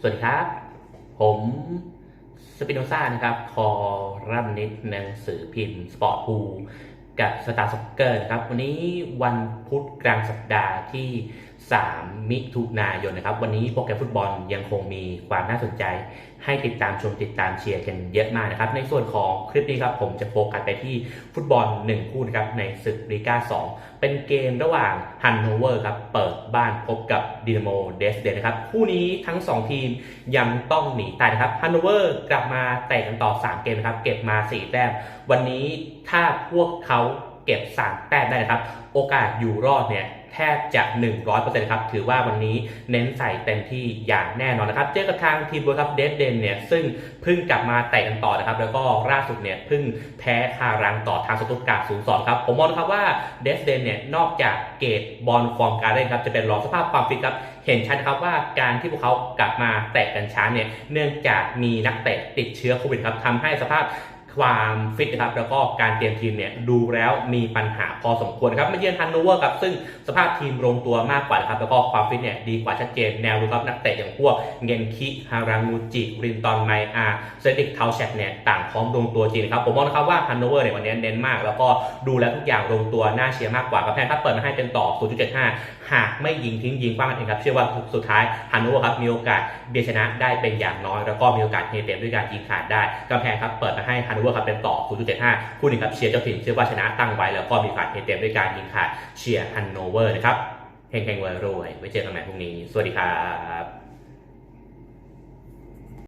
สวัสดีครับ ผมสปิโนซ่านะครับ คอรัมนิตหนังสือพิมพ์สปอร์ตพูกับสตาร์ซ็อกเกอร์นะครับ วันนี้วันพุธกลางสัปดาห์ที่ 3 มิถุนายนนะครับ วันนี้โปรแกรมฟุตบอลยังคงมีความน่าสนใจ ให้ติดตามชมติดตามเชียร์กันเยอะมากนะครับ ในส่วนของคลิปนี้ครับผมจะโฟกัสไปที่ฟุตบอล 1 คู่นะครับในศึกลีกา2 เป็นเกมระหว่างฮันโนเวอร์ครับ เปิดบ้านพบกับดินาโมเดสเดนนะครับ คู่นี้ทั้ง 2 ทีมยังต้องหนีตายนะครับฮันโนเวอร์กลับมาเตะกันต่อ 3 เกมนะครับ เก็บมา 4 แต้ม วันนี้ถ้าพวกเขาเก็บ 3 แต้มได้นะครับ โอกาสอยู่รอดเนี่ย แทบจะ 100%ครับ ถือว่าวันนี้เน้นใส่เต็มที่อย่างแน่นอนนะครับ เจอกับทางทีมบวยครับเดสเดนเนี่ย ซึ่งเพิ่งกลับมาเตะกันต่อนะครับ แล้วก็ล่าสุดเนี่ยเพิ่งแพ้คารังต่อทางสตุตการ์ด0 2 ครับ ผมมองครับว่าเดสเดนเนี่ย นอกจากเกรดบอลฟอร์มการเล่นครับ จะเป็นรองสภาพความฟิตครับ เห็นชัดครับว่าการที่พวกเขากลับมาเตะกันช้าเนี่ย เนื่องจากมีนักเตะติดเชื้อโควิดครับทำให้สภาพ ความฟิตนะครับแล้วก็การเตรียมทีมเนี่ยดูแล้วมีปัญหาพอสมควรครับมาเยือนฮันโนเวอร์ครับซึ่งสภาพทีมลงตัวมากกว่าครับแล้วก็ความฟิตเนี่ยดีกว่าชัดเจนแนวรุกครับนักเตะอย่างพวกเงนคิฮารางูจิรินตอนไมอาเซดิกเทาแชกเนี่ยต่างพร้อมลงตัวจริงครับผมมองนะครับว่าฮันโนเวอร์เนี่ยวันนี้เน้นมาก แล้วก็ดูแล้วทุกอย่างลงตัวน่าเชียร์มากกว่ากับแพนถ้าเปิดมาให้เป็นต่อ 0.75 หากไม่ยิงทิ้งยิงกว้างกันเองครับเชื่อว่าสุดท้ายฮันโนเวอร์ครับมีโอกาสเบียชนะได้เป็นอย่างน้อย แล้วก็มีโอกาสเฮเต็มด้วยการยิงขาดได้กำแพงครับเปิดมาให้ฮันโนเวอร์ครับเป็นต่อ 0.75 คู่หนึ่งครับเชียร์เจ้าถิ่นเชื่อว่าชนะตั้งไว้แล้วก็มีโอกาสเฮเต็มด้วยการยิงขาดเชียร์ฮันโนเวอร์นะครับเฮงเฮงรวยไว้เจอกันใหม่พรุ่งนี้ สวัสดีครับ